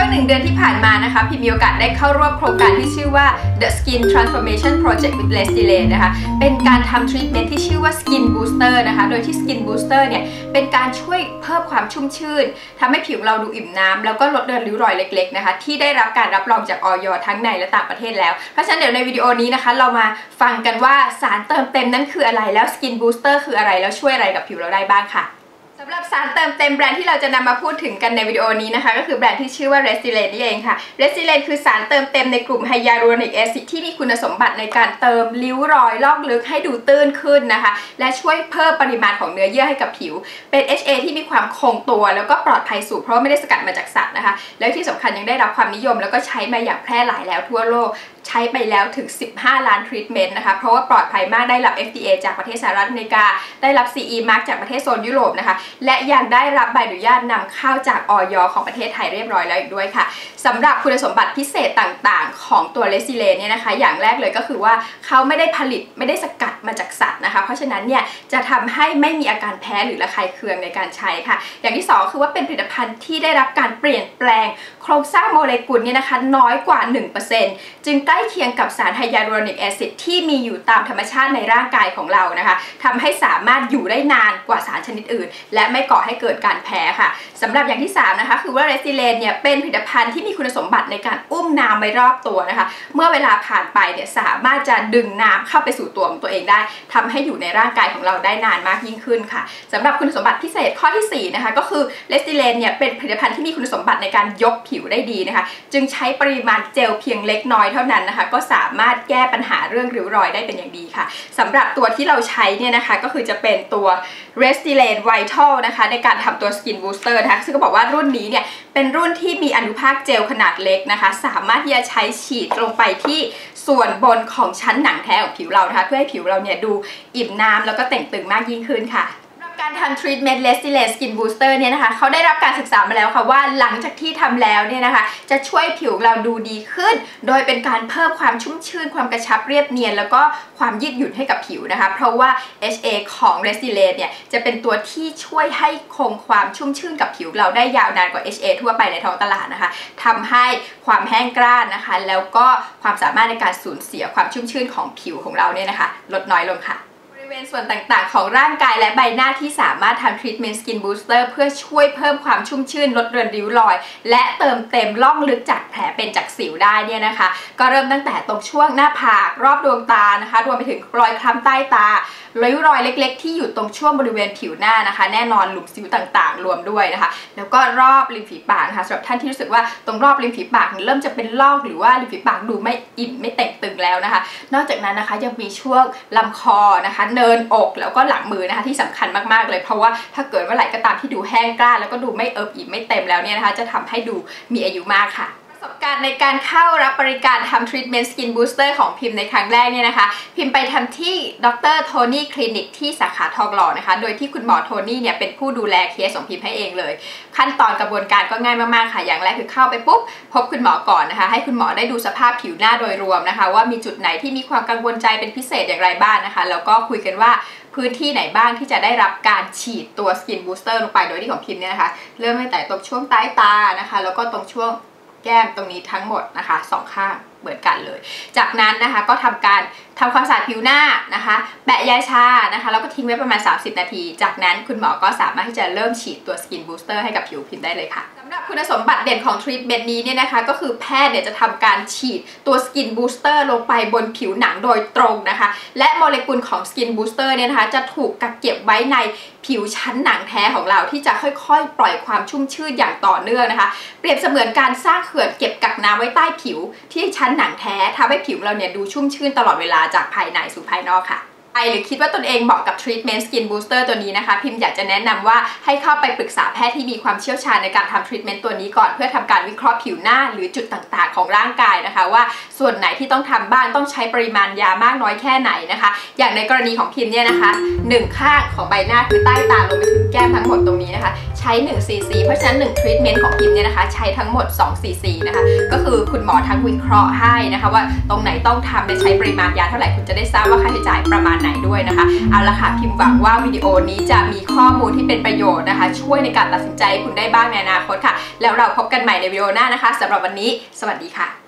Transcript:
วงหนึ่งเดือนที่ผ่านมานะคะพิมมีโอกาสได้เข้าร่วมโครงการที่ชื่อว่า The Skin Transformation Project with l e s t i l a n นะคะเป็นการทำทรีทเมนต์ที่ชื่อว่า Skin Booster นะคะโดยที่ Skin Booster เนี่ยเป็นการช่วยเพิ่มความชุ่มชื่นทำให้ผิวเราดูอิ่มน้ำแล้วก็ลดเลือนริ้วรอยเล็กๆนะคะที่ได้รับการรับรองจากออยทั้งในและต่างประเทศแล้ว เพราะฉะนั้นเดี๋ยวในวิดีโอนี้นะคะ เรามาฟังกันว่าสารเติมเต็มนั้นคืออะไรแล้ว Skin Booster คืออะไรแล้วช่วยอะไรกับผิวเราได้บ้างค่ะ สำหรับสารเติมเต็มแบรนด์ที่เราจะนำมาพูดถึงกันในวิดีโอนี้นะคะ ก็คือแบรนด์ที่ชื่อว่า r e s i l a n นี่เองค่ะ r e s i l a n คือสารเติมเต็มในกลุ่มไฮยาลูรอนิกแอซิดที่มีคุณสมบัติในการเติมริ้วรอยลอกลึกให้ดูตื้นขึ้นนะคะ และช่วยเพิ่มปริมาณของเนื้อเยื่อให้กับผิว เป็น HA ที่มีความคงตัว แล้วก็ปลอดภัยสูงเพราะไม่ได้สกัดมาจากสัตว์นะคะ แล้วที่สำคัญยังได้รับความนิยมแล้วก็ใช้มาอย่างแพร่หลายแล้วทั่วโลก ใช้ไปแล้วถึง 15 ล้านทรีทเมนต์นะคะ เพราะว่าปลอดภัยมากได้รับ FDA จากประเทศสหรัฐอเมริกา ได้รับ CE mark จากประเทศโซนยุโรปนะคะ และยังได้รับใบอนุญาตนำเข้าจากออยของประเทศไทยเรียบร้อยแล้วอีกด้วยค่ะสำหรับคุณสมบัติพิเศษต่างๆ ของตัวเลซิเลนเนี่ยนะคะ อย่างแรกเลยก็คือว่าเขาไม่ได้ผลิตไม่ได้สกัดมาจากสัตว์นะคะ เพราะฉะนั้นเนี่ยจะทำให้ไม่มีอาการแพ้หรือระคายเคืองในการใช้ค่ะ อย่างที่ 2 คือว่าเป็นผลิตภัณฑ์ที่ได้รับการเปลี่ยนแปลง โครงสร้างโมเลกุลเนี่ยนะคะน้อยกว่า 1%จึงใกล้ล้เคียงกับสารไฮยาลูรอนิกแอซิดที่มีอยู่ตามธรรมชาติในร่างกายของเรานะคะทำให้สามารถอยู่ได้นานกว่าสารชนิดอื่น และไม่ก่อให้เกิดการแพ้ค่ะสำหรับอย่างที่ 3 นะคะ คือว่าเรซิเลนเนี่ยเป็นผลิตภัณฑ์ที่มีคุณสมบัติในการอุ้มน้ำไว้รอบตัวนะคะ เมื่อเวลาผ่านไปเนี่ยสามารถจะดึงน้ำเข้าไปสู่ตัวของตัวเองได้ทำให้อยู่ในร่างกายของเราได้นานมากยิ่งขึ้นค่ะสำหรับคุณสมบัติพิเศษข้อที่4นะคะก็คือเรซิเลนเนี่ยเป็นผลิตภัณฑ์ที่มีคุณสมบัติในการยกผิวได้ดีนะคะ จึงใช้ปริมาณเจลเพียงเล็กน้อยเท่านั้นนะคะ ก็สามารถแก้ปัญหาเรื่องริ้วรอยได้เป็นอย่างดีค่ะสำหรับตัวที่เราใช้เนี่ยนะคะ ก็คือจะเป็นตัว r e s t i l a n e Vital นะคะ ในการทำตัว Skin Booster นะคะซึ่งก็บอกว่ารุ่นนี้เนี่ยเป็นรุ่นที่มีอนุภาคเจลขนาดเล็กนะคะ สามารถที่จะใช้ฉีดลงไปที่ส่วนบนของชั้นหนังแท้ของผิวเรานะคะ เพื่อให้ผิวเราเนี่ยดูอิ่มน้ำแล้วก็แต่งตึงมากยิ่งขึ้นค่ะ การทำทรีทเมนต์เลสติเลสกินบูสเตอร์เนี่ยนะคะเขาได้รับการศึกษามาแล้วค่ะว่าหลังจากที่ทำแล้วเนี่ยนะคะจะช่วยผิวเราดูดีขึ้น โดยเป็นการเพิ่มความชุ่มชื่น ความกระชับเรียบเนียน แล้วก็ความยืดหยุ่นให้กับผิวนะคะ เพราะว่า HA ของ r e s t i l a n เนี่ยจะเป็นตัวที่ช่วยให้คงความชุ่มชื่นกับผิวเราได้ยาวนานกว่า HA ทั่วไปในท้องตลาดนะคะทำให้ความแห้งกร้านนะคะ แล้วก็ความสามารถในการสูญเสียความชุ่มชื่นของผิวของเราเนี่ยนะคะ ลดน้อยลงค่ะ ริเวณส่วนต่างๆ ของร่างกายและใบหน้าที่สามารถทำทรีทเมนต์สกินบูสเตอร์เพื่อช่วยเพิ่มความชุ่มชื่นลดเรือนริ้วรอย และเติมเต็มล่องลึกจากแผลเป็นจากสิวได้เนี่ยนะคะ ก็เริ่มตั้งแต่ตรงช่วงหน้าผากรอบดวงตานะคะ รวมไปถึงรอยคล้ำใต้ตาริ้วรอยเล็ก ๆ ที่อยู่ตรงช่วงบริเวณผิวหน้านะคะ แน่นอนหลุมสิวต่างๆ รวมด้วยนะคะ แล้วก็รอบริมฝีปากนะคะสำหรับท่านที่รู้สึกว่าตรงรอบริมฝีปากเริ่มจะเป็นลอกหรือว่าริมฝีปากดูไม่อิ่มไม่เต่งตึงแล้วนะคะ นอกจากนั้นนะคะยังมีช่วงลำคอนะคะเนินอกแล้วก็หลังมือนะคะที่สำคัญมากๆเลย เพราะว่าถ้าเกิดว่าไหลก็ตามที่ดูแห้งกล้า แล้วก็ดูไม่เอิบอิ่มไม่เต็มแล้วเนี่ยนะคะจะทำให้ดูมีอายุมากค่ะ ประสบการณ์ในการเข้ารับบริการทำทรีทเมนต์สกินบูสเตอร์ของพิมพ์ในครั้งแรกเนี่ยนะคะ พิมพ์ไปทำที่ดรโทนี่คลินิกที่สาขาทองหล่อนะคะ โดยที่คุณหมอโทนี่เนี่ยเป็นผู้ดูแลเคสของพิมพ์ให้เองเลย ขั้นตอนกระบวนการก็ง่ายมากๆค่ะ อย่างแรกคือเข้าไปปุ๊บ พบคุณหมอก่อนนะคะ ให้คุณหมอได้ดูสภาพผิวหน้าโดยรวมนะคะ ว่ามีจุดไหนที่มีความกังวลใจเป็นพิเศษอย่างไรบ้างนะคะ แล้วก็คุยกันว่าพื้นที่ไหนบ้างที่จะได้รับการฉีดตัวสกินบูสเตอร์ลงไปโดยที่ของพิมพ์เนี่ยนะคะ เริ่มตั้งแต่ตรงช่วงใต้ตานะคะ แล้วก็ตรงช่วง ก้มตรงนี้ทั้งหมดนะคะสองข้างเหมือนกันเลย จากนั้นนะคะก็ทำการทำความสะอาดผิวหน้านะคะ แปะยาชานะคะแล้วก็ทิ้งไว้ประมาณ 30 นาที จากนั้นคุณหมอก็สามารถที่จะเริ่มฉีดตัวสกินบูสเตอร์ให้กับผิวพิมพ์ได้เลยค่ะสำหรับคุณสมบัติเด่นของทรีทเมนต์นี้เนี่ยนะคะก็คือแพทย์เนี่ยจะทำการฉีดตัวสกินบูสเตอร์ลงไปบนผิวหนังโดยตรงนะคะ และโมเลกุลของสกินบูสเตอร์เนี่ยนะคะจะถูกกักเก็บไว้ในผิวชั้นหนังแท้ของเราที่จะค่อยๆ ปล่อยความชุ่มชื่นอย่างต่อเนื่องนะคะ เปรียบเสมือนการสร้างเขื่อนเก็บกักน้ำไว้ใต้ผิวที่ชั้นหนังแท้ทำให้ผิวเราเนี่ยดูชุ่มชื่นตลอดเวลาจากภายในสู่ภายนอกค่ะหรือคิดว่าตนเองเหมาะกับทรีทเมนต์สกินบูสเตอร์ตัวนี้นะคะ พิมพ์อยากจะแนะนำว่าให้เข้าไปปรึกษาแพทย์ที่มีความเชี่ยวชาญในการทำทรีทเมนต์ตัวนี้ก่อนเพื่อทำการวิเคราะห์ผิวหน้าหรือจุดต่างๆ ของร่างกายนะคะ ว่าส่วนไหนที่ต้องทำบ้างต้องใช้ปริมาณยามากน้อยแค่ไหนนะคะ อย่างในกรณีของพิมพ์เนี่ยนะคะหนึ่งข้างของใบหน้าคือใต้ตารวมไปถึงแก้มทั้งหมดตรงนี้นะคะ ใช้ 1 cc เพราะฉะนั้น 1 treatment ของพิมเนี่ยนะคะ ใช้ทั้งหมด 2 cc นะคะ ก็คือคุณหมอทั้งวิเคราะห์ให้นะคะว่าตรงไหนต้องทำและใช้ปริมาณยาเท่าไหร่คุณจะได้ทราบว่าค่าใช้จ่ายประมาณไหนด้วยนะคะ เอาละค่ะพิมหวังว่าวิดีโอนี้จะมีข้อมูลที่เป็นประโยชน์นะคะ ช่วยในการตัดสินใจคุณได้บ้างในอนาคตค่ะ แล้วเราพบกันใหม่ในวิดีโอหน้านะคะสำหรับวันนี้ สวัสดีค่ะ